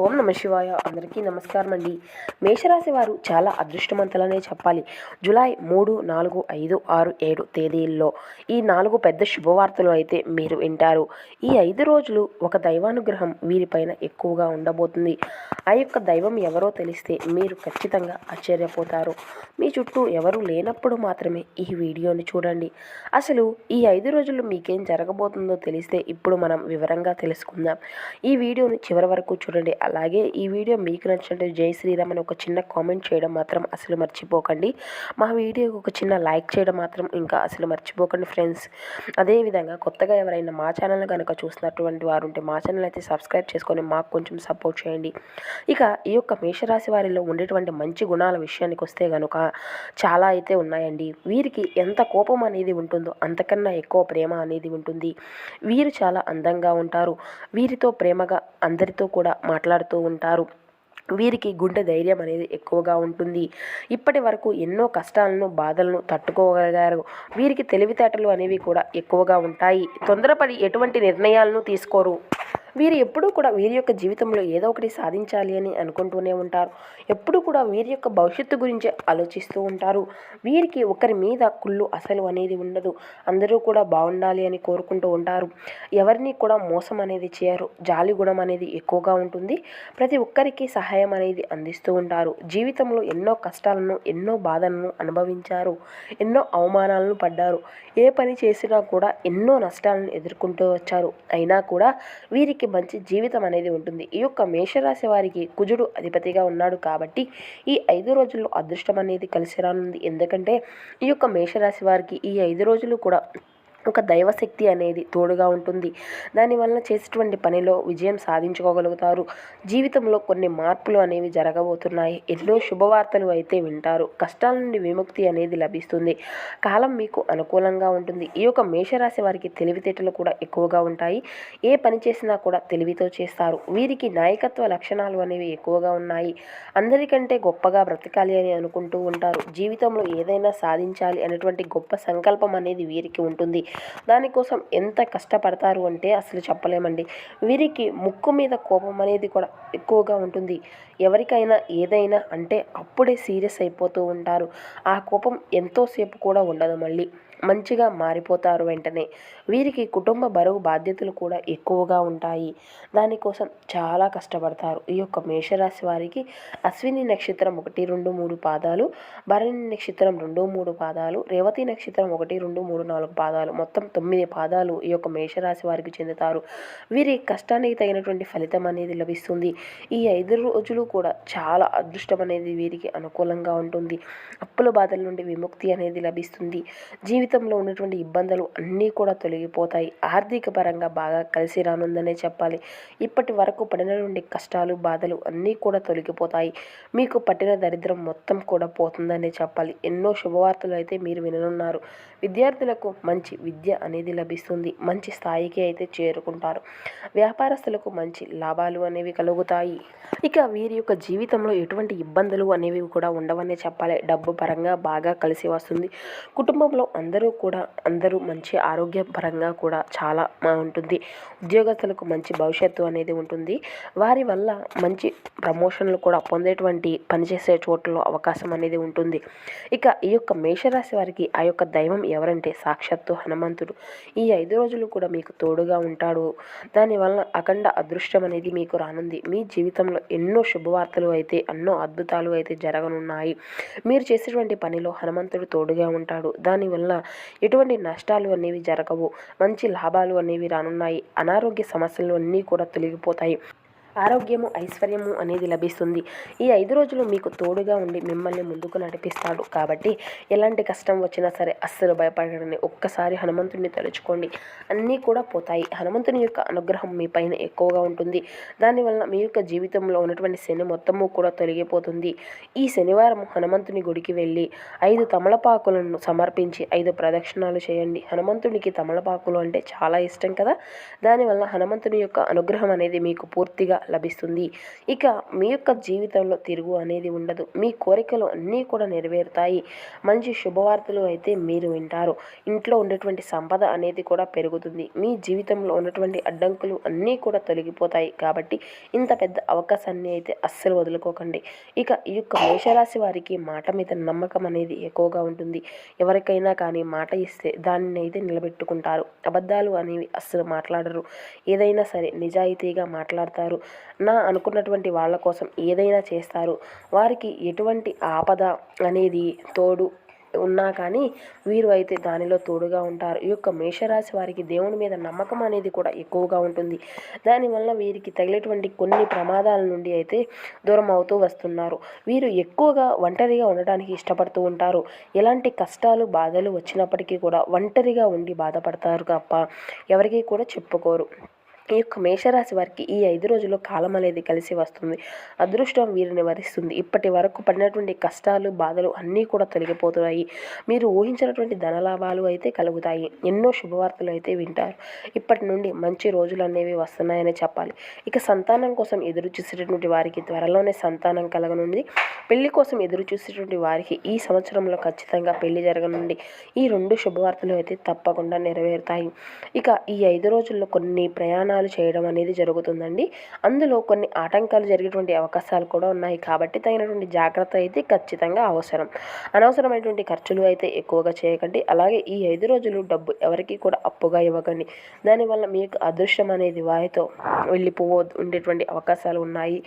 ఓం నమ శివాయ. అందరికీ నమస్కారం అండి మేషరాశి వారు చాలా అదృష్టవంతులనే చెప్పాలి. జూలై మూడు నాలుగు ఐదు ఆరు ఏడు తేదీల్లో ఈ నాలుగు పెద్ద శుభవార్తలు అయితే మీరు వింటారు. ఈ ఐదు రోజులు ఒక దైవానుగ్రహం వీరిపైన ఎక్కువగా ఉండబోతుంది. ఆ యొక్క దైవం ఎవరో తెలిస్తే మీరు ఖచ్చితంగా ఆశ్చర్యపోతారు. మీ చుట్టూ ఎవరు లేనప్పుడు మాత్రమే ఈ వీడియోని చూడండి. అసలు ఈ ఐదు రోజులు మీకేం జరగబోతుందో తెలిస్తే ఇప్పుడు మనం వివరంగా తెలుసుకుందాం. ఈ వీడియోని చివరి వరకు చూడండి. అలాగే ఈ వీడియో మీకు నచ్చినట్టు జై శ్రీరామ్ అని ఒక చిన్న కామెంట్ చేయడం మాత్రం అసలు మర్చిపోకండి. మా వీడియోకి ఒక చిన్న లైక్ చేయడం మాత్రం ఇంకా అసలు మర్చిపోకండి ఫ్రెండ్స్. అదేవిధంగా కొత్తగా ఎవరైనా మా ఛానల్ కనుక చూసినటువంటి వారు ఉంటే మా ఛానల్ అయితే సబ్స్క్రైబ్ చేసుకొని మాకు కొంచెం సపోర్ట్ చేయండి. ఇక ఈ యొక్క మేషరాశి వారిలో ఉండేటువంటి మంచి గుణాల విషయానికి వస్తే కనుక చాలా అయితే ఉన్నాయండి. వీరికి ఎంత కోపం అనేది ఉంటుందో అంతకన్నా ఎక్కువ ప్రేమ అనేది ఉంటుంది. వీరు చాలా అందంగా ఉంటారు. వీరితో ప్రేమగా అందరితో కూడా మాట్లాడుతూ ఉంటారు. వీరికి గుండె ధైర్యం అనేది ఎక్కువగా ఉంటుంది. ఇప్పటి వరకు ఎన్నో కష్టాలను బాధలను తట్టుకోగలిగారు. వీరికి తెలివితేటలు అనేవి కూడా ఎక్కువగా ఉంటాయి. తొందరపడి ఎటువంటి నిర్ణయాలను తీసుకోరు. వీరు ఎప్పుడూ కూడా వీరి యొక్క జీవితంలో ఏదో ఒకటి సాధించాలి అని అనుకుంటూనే ఉంటారు. ఎప్పుడూ కూడా వీరి యొక్క భవిష్యత్తు గురించి ఆలోచిస్తూ ఉంటారు. వీరికి ఒకరి మీద కుళ్ళు అసలు అనేది ఉండదు. అందరూ కూడా బాగుండాలి అని కోరుకుంటూ ఉంటారు. ఎవరిని కూడా మోసం అనేది చేయరు. జాలి గుణం అనేది ఎక్కువగా ఉంటుంది. ప్రతి ఒక్కరికి సహాయం అనేది అందిస్తూ ఉంటారు. జీవితంలో ఎన్నో కష్టాలను ఎన్నో బాధలను అనుభవించారు. ఎన్నో అవమానాలను పడ్డారు. ఏ పని చేసినా కూడా ఎన్నో నష్టాలను ఎదుర్కొంటూ వచ్చారు. అయినా కూడా వీరికి మంచి జీవితం అనేది ఉంటుంది. ఈ యొక్క మేషరాశి వారికి కుజుడు అధిపతిగా ఉన్నాడు కాబట్టి ఈ ఐదు రోజుల్లో అదృష్టం అనేది కలిసి రానుంది. ఎందుకంటే ఈ యొక్క మేషరాశి వారికి ఈ ఐదు రోజులు కూడా ఒక దైవశక్తి అనేది తోడుగా ఉంటుంది. దానివల్ల చేసేటువంటి పనిలో విజయం సాధించుకోగలుగుతారు. జీవితంలో కొన్ని మార్పులు అనేవి జరగబోతున్నాయి. ఎన్నో శుభవార్తలు అయితే వింటారు. కష్టాల నుండి విముక్తి అనేది లభిస్తుంది. కాలం మీకు అనుకూలంగా ఉంటుంది. ఈ యొక్క మేషరాశి వారికి తెలివితేటలు కూడా ఎక్కువగా ఉంటాయి. ఏ పని చేసినా కూడా తెలివితో చేస్తారు. వీరికి నాయకత్వ లక్షణాలు అనేవి ఎక్కువగా ఉన్నాయి. అందరికంటే గొప్పగా బ్రతకాలి అని అనుకుంటూ ఉంటారు. జీవితంలో ఏదైనా సాధించాలి అనేటువంటి గొప్ప సంకల్పం అనేది వీరికి ఉంటుంది. దానికోసం ఎంత కష్టపడతారు అంటే అసలు చెప్పలేమండి. వీరికి ముక్కు మీద కోపం అనేది కూడా ఎక్కువగా ఉంటుంది. ఎవరికైనా ఏదైనా అంటే అప్పుడే సీరియస్ అయిపోతూ ఉంటారు. ఆ కోపం ఎంతోసేపు కూడా ఉండదు మళ్ళీ. మంచిగా మారిపోతారు వెంటనే. వీరికి కుటుంబ బరువు బాధ్యతలు కూడా ఎక్కువగా ఉంటాయి. దానికోసం చాలా కష్టపడతారు. ఈ యొక్క మేషరాశి వారికి అశ్విని నక్షత్రం ఒకటి రెండు మూడు పాదాలు భరణి నక్షత్రం రెండు మూడు పాదాలు రేవతి నక్షత్రం ఒకటి రెండు మూడు నాలుగు పాదాలు మొత్తం తొమ్మిది పాదాలు ఈ యొక్క మేషరాశి వారికి చెందుతారు. వీరి కష్టానికి తగినటువంటి ఫలితం అనేది లభిస్తుంది. ఈ ఐదు రోజులు కూడా చాలా అదృష్టం అనేది వీరికి అనుకూలంగా ఉంటుంది. అప్పుల బాధల నుండి విముక్తి అనేది లభిస్తుంది. జీవితంలో ఉన్నటువంటి ఇబ్బందులు అన్నీ కూడా తొలగిపోతాయి. ఆర్థిక పరంగా బాగా కలిసి రానుందనే చెప్పాలి. ఇప్పటి వరకు పడిన నుండి కష్టాలు బాధలు అన్నీ కూడా తొలగిపోతాయి. మీకు పట్టిన దరిద్రం మొత్తం కూడా పోతుందనే చెప్పాలి. ఎన్నో శుభవార్తలు అయితే మీరు విననున్నారు. విద్యార్థులకు మంచి విద్య అనేది లభిస్తుంది. మంచి స్థాయికి అయితే చేరుకుంటారు. వ్యాపారస్తులకు మంచి లాభాలు అనేవి కలుగుతాయి. ఇక వీరి యొక్క జీవితంలో ఎటువంటి ఇబ్బందులు అనేవి కూడా ఉండవనే చెప్పాలి. డబ్బు పరంగా బాగా కలిసి వస్తుంది. కుటుంబంలో అందరూ అందరూ కూడా అందరూ మంచి ఆరోగ్యపరంగా కూడా చాలా ఉంటుంది. ఉద్యోగస్తులకు మంచి భవిష్యత్తు అనేది ఉంటుంది. వారి వల్ల మంచి ప్రమోషన్లు కూడా పొందేటువంటి పనిచేసే చోట్లలో అవకాశం అనేది ఉంటుంది. ఇక ఈ యొక్క మేషరాశి వారికి ఆ యొక్క దైవం ఎవరంటే సాక్షాత్తు హనుమంతుడు. ఈ ఐదు రోజులు కూడా మీకు తోడుగా ఉంటాడు. దానివల్ల అఖండ అదృష్టం అనేది మీకు రానుంది. మీ జీవితంలో ఎన్నో శుభవార్తలు అయితే ఎన్నో అద్భుతాలు అయితే జరగనున్నాయి. మీరు చేసేటువంటి పనిలో హనుమంతుడు తోడుగా ఉంటాడు. దానివల్ల ఎటువంటి నష్టాలు అనేవి జరగవు. మంచి లాభాలు అనేవి రానున్నాయి. అనారోగ్య సమస్యలు అన్నీ కూడా తొలగిపోతాయి. ఆరోగ్యము ఐశ్వర్యము అనేది లభిస్తుంది. ఈ ఐదు రోజులు మీకు తోడుగా ఉండి మిమ్మల్ని ముందుకు నడిపిస్తాడు. కాబట్టి ఎలాంటి కష్టం వచ్చినా సరే అస్సలు భయపడకండి. ఒక్కసారి హనుమంతుడిని తలుచుకోండి. అన్నీ కూడా పోతాయి. హనుమంతుని యొక్క అనుగ్రహం మీ పైన ఎక్కువగా ఉంటుంది. దానివల్ల మీ యొక్క జీవితంలో ఉన్నటువంటి శని మొత్తము కూడా తొలగిపోతుంది. ఈ శనివారం హనుమంతుని గుడికి వెళ్ళి ఐదు తమలపాకులను సమర్పించి ఐదు ప్రదక్షిణాలు చేయండి. హనుమంతునికి తమలపాకులు అంటే చాలా ఇష్టం కదా? దానివల్ల హనుమంతుని యొక్క అనుగ్రహం అనేది మీకు పూర్తిగా లభిస్తుంది. ఇక మీ యొక్క జీవితంలో తిరుగు అనేది ఉండదు. మీ కోరికలు అన్నీ కూడా నెరవేరుతాయి. మంచి శుభవార్తలు అయితే మీరు వింటారు. ఇంట్లో ఉండేటువంటి సంపద అనేది కూడా పెరుగుతుంది. మీ జీవితంలో ఉన్నటువంటి అడ్డంకులు అన్నీ కూడా తొలగిపోతాయి. కాబట్టి ఇంత పెద్ద అవకాశాన్ని అయితే అస్సలు వదులుకోకండి. ఇక ఈ యొక్క మేషరాశి వారికి మాట మీద నమ్మకం అనేది ఎక్కువగా ఉంటుంది. ఎవరికైనా కానీ మాట ఇస్తే దానిని అయితే నిలబెట్టుకుంటారు. అబద్ధాలు అనేవి అస్సలు మాట్లాడరు. ఏదైనా సరే నిజాయితీగా మాట్లాడతారు. నా అనుకున్నటువంటి వాళ్ళ కోసం ఏదైనా చేస్తారు. వారికి ఎటువంటి ఆపద అనేది తోడు ఉన్నా కానీ వీరు అయితే దానిలో తోడుగా ఉంటారు. ఈ యొక్క మేషరాశి వారికి దేవుని మీద నమ్మకం అనేది కూడా ఎక్కువగా ఉంటుంది. దానివల్ల వీరికి తగిలేటువంటి కొన్ని ప్రమాదాల నుండి అయితే దూరం అవుతూ వస్తున్నారు. వీరు ఎక్కువగా ఒంటరిగా ఉండడానికి ఇష్టపడుతూ ఉంటారు. ఎలాంటి కష్టాలు బాధలు వచ్చినప్పటికీ కూడా ఒంటరిగా ఉండి బాధపడతారు తప్ప ఎవరికీ కూడా చెప్పుకోరు. ఈ యొక్క మేషరాశి వారికి ఈ ఐదు రోజుల్లో కాలం అనేది కలిసి వస్తుంది. అదృష్టం వీరిని వరిస్తుంది. ఇప్పటి వరకు పడినటువంటి కష్టాలు బాధలు అన్నీ కూడా తొలగిపోతున్నాయి. మీరు ఊహించినటువంటి ధనలాభాలు అయితే కలుగుతాయి. ఎన్నో శుభవార్తలు అయితే వింటారు. ఇప్పటి నుండి మంచి రోజులు అనేవి వస్తున్నాయని చెప్పాలి. ఇక సంతానం కోసం ఎదురు చూసేటటువంటి వారికి త్వరలోనే సంతానం కలగనుంది. పెళ్ళి కోసం ఎదురు చూసేటువంటి వారికి ఈ సంవత్సరంలో ఖచ్చితంగా పెళ్ళి జరగనుండి ఈ రెండు శుభవార్తలు అయితే తప్పకుండా నెరవేరుతాయి. ఇక ఈ ఐదు రోజుల్లో కొన్ని ప్రయాణాలు ప్రయాణాలు చేయడం అనేది జరుగుతుందండి. అందులో కొన్ని ఆటంకాలు జరిగేటువంటి అవకాశాలు కూడా ఉన్నాయి కాబట్టి తగినటువంటి జాగ్రత్త అయితే ఖచ్చితంగా అవసరం. అనవసరమైనటువంటి ఖర్చులు అయితే ఎక్కువగా చేయకండి. అలాగే ఈ ఐదు రోజులు డబ్బు ఎవరికి కూడా అప్పుగా ఇవ్వకండి. దానివల్ల మీకు అదృష్టం అనేది వారితో వెళ్ళిపోవ ఉండేటువంటి అవకాశాలు ఉన్నాయి.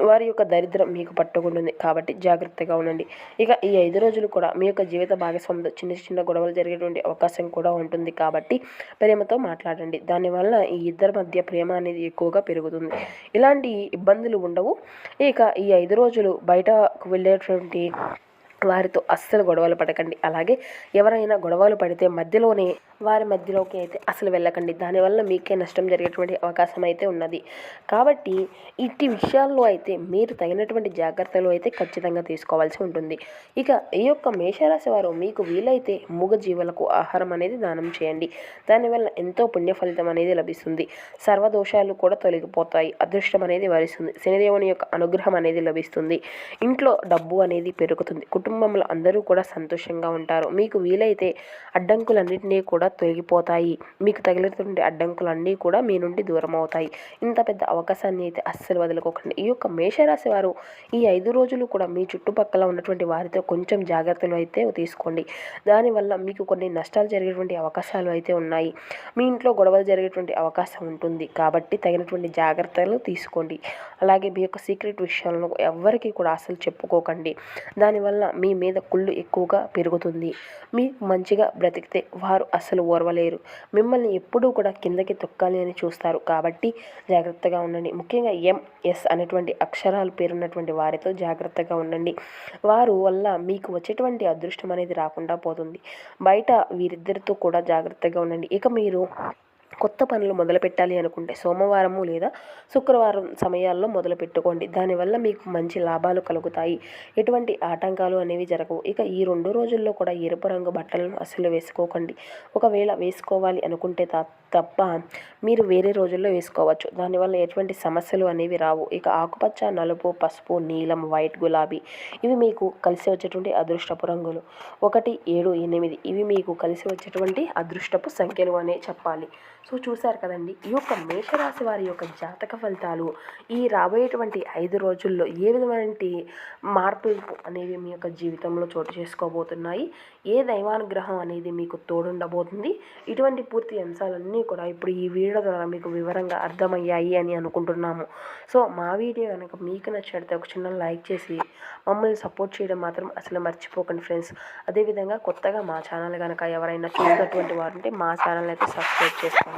వారి యొక్క దరిద్రం మీకు పట్టుకుంటుంది. కాబట్టి జాగ్రత్తగా ఉండండి. ఇక ఈ ఐదు రోజులు కూడా మీ యొక్క జీవిత భాగస్వామితో చిన్న చిన్న గొడవలు జరిగేటువంటి అవకాశం కూడా ఉంటుంది. కాబట్టి ప్రేమతో మాట్లాడండి. దానివల్ల ఈ ఇద్దరి మధ్య ప్రేమ అనేది ఎక్కువగా పెరుగుతుంది. ఇలాంటి ఇబ్బందులు ఉండవు. ఇక ఈ ఐదు రోజులు బయటకు వెళ్ళేటువంటి వారితో అస్సలు గొడవలు పడకండి. అలాగే ఎవరైనా గొడవలు పడితే మధ్యలోనే వారి మధ్యలోకి అయితే అసలు వెళ్ళకండి. దానివల్ల మీకే నష్టం జరిగేటువంటి అవకాశం అయితే ఉన్నది. కాబట్టి ఇట్టి విషయాల్లో అయితే మీరు తగినటువంటి జాగ్రత్తలు అయితే ఖచ్చితంగా తీసుకోవాల్సి ఉంటుంది. ఇక ఈ యొక్క మేషరాశి వారు మీకు వీలైతే మూగజీవులకు ఆహారం అనేది దానం చేయండి. దానివల్ల ఎంతో పుణ్య ఫలితం అనేది లభిస్తుంది. సర్వదోషాలు కూడా తొలగిపోతాయి. అదృష్టం అనేది వరిస్తుంది. శనిదేవుని యొక్క అనుగ్రహం అనేది లభిస్తుంది. ఇంట్లో డబ్బు అనేది పెరుగుతుంది. కుటుంబంలో అందరూ కూడా సంతోషంగా ఉంటారు. మీకు వీలైతే అడ్డంకులన్నింటినీ కూడా తొలగిపోతాయి. మీకు తగిలినటువంటి అడ్డంకులన్నీ కూడా మీ నుండి దూరం అవుతాయి ఇంత పెద్ద అవకాశాన్ని అయితే అస్సలు వదులుకోకండి. ఈ యొక్క మేషరాశి వారు ఈ ఐదు రోజులు కూడా మీ చుట్టుపక్కల ఉన్నటువంటి వారితో కొంచెం జాగ్రత్తలు అయితే తీసుకోండి. దానివల్ల మీకు కొన్ని నష్టాలు జరిగేటువంటి అవకాశాలు అయితే ఉన్నాయి. మీ ఇంట్లో గొడవలు జరిగేటువంటి అవకాశం ఉంటుంది. కాబట్టి తగినటువంటి జాగ్రత్తలు తీసుకోండి. అలాగే మీ యొక్క సీక్రెట్ విషయాలను ఎవ్వరికీ కూడా అసలు చెప్పుకోకండి. దానివల్ల మీ మీద కుళ్ళు ఎక్కువగా పెరుగుతుంది. మీరు మంచిగా బ్రతికితే వారు అసలు ఓర్వలేరు. మిమ్మల్ని ఎప్పుడూ కూడా కిందకి తొక్కాలి అని చూస్తారు. కాబట్టి జాగ్రత్తగా ఉండండి. ముఖ్యంగా ఎంఎస్ అనేటువంటి అక్షరాలు పేరున్నటువంటి వారితో జాగ్రత్తగా ఉండండి. వారు వల్ల మీకు వచ్చేటువంటి అదృష్టం అనేది రాకుండా పోతుంది. బయట వీరిద్దరితో కూడా జాగ్రత్తగా ఉండండి. ఇక మీరు కొత్త పనులు మొదలు పెట్టాలి అనుకుంటే సోమవారము లేదా శుక్రవారం సమయాల్లో మొదలు పెట్టుకోండి. దానివల్ల మీకు మంచి లాభాలు కలుగుతాయి. ఎటువంటి ఆటంకాలు అనేవి జరగవు. ఇక ఈ రెండు రోజుల్లో కూడా ఎరుపు రంగు బట్టలను అసలు వేసుకోకండి. ఒకవేళ వేసుకోవాలి అనుకుంటే తప్ప మీరు వేరే రోజుల్లో వేసుకోవచ్చు. దానివల్ల ఎటువంటి సమస్యలు అనేవి రావు. ఇక ఆకుపచ్చ నలుపు పసుపు నీలం వైట్ గులాబీ ఇవి మీకు కలిసి వచ్చేటువంటి అదృష్టపు రంగులు. ఒకటి ఏడు ఎనిమిది ఇవి మీకు కలిసి వచ్చేటువంటి అదృష్టపు సంఖ్యలు అనే చెప్పాలి. సో చూశారు కదండి ఈ యొక్క మేషరాశి వారి యొక్క జాతక ఫలితాలు ఈ రాబోయేటువంటి ఐదు రోజుల్లో ఏ విధమైన మార్పులు అనేవి మీ యొక్క జీవితంలో చోటు చేసుకోబోతున్నాయి ఏ దైవానుగ్రహం అనేది మీకు తోడుండబోతుంది ఇటువంటి పూర్తి అంశాలన్నీ కూడా ఇప్పుడు ఈ వీడియో ద్వారా మీకు వివరంగా అర్థమయ్యాయి అని అనుకుంటున్నాము. సో మా వీడియో కనుక మీకు నచ్చినట్లయితే ఒక చిన్న లైక్ చేసి మమ్మల్ని సపోర్ట్ చేయడం మాత్రం అసలు మర్చిపోకండి ఫ్రెండ్స్. అదేవిధంగా కొత్తగా మా ఛానల్ కనుక ఎవరైనా చూసినటువంటి వారు ఉంటే మా ఛానల్ అయితే సబ్స్క్రైబ్ చేసుకోండి.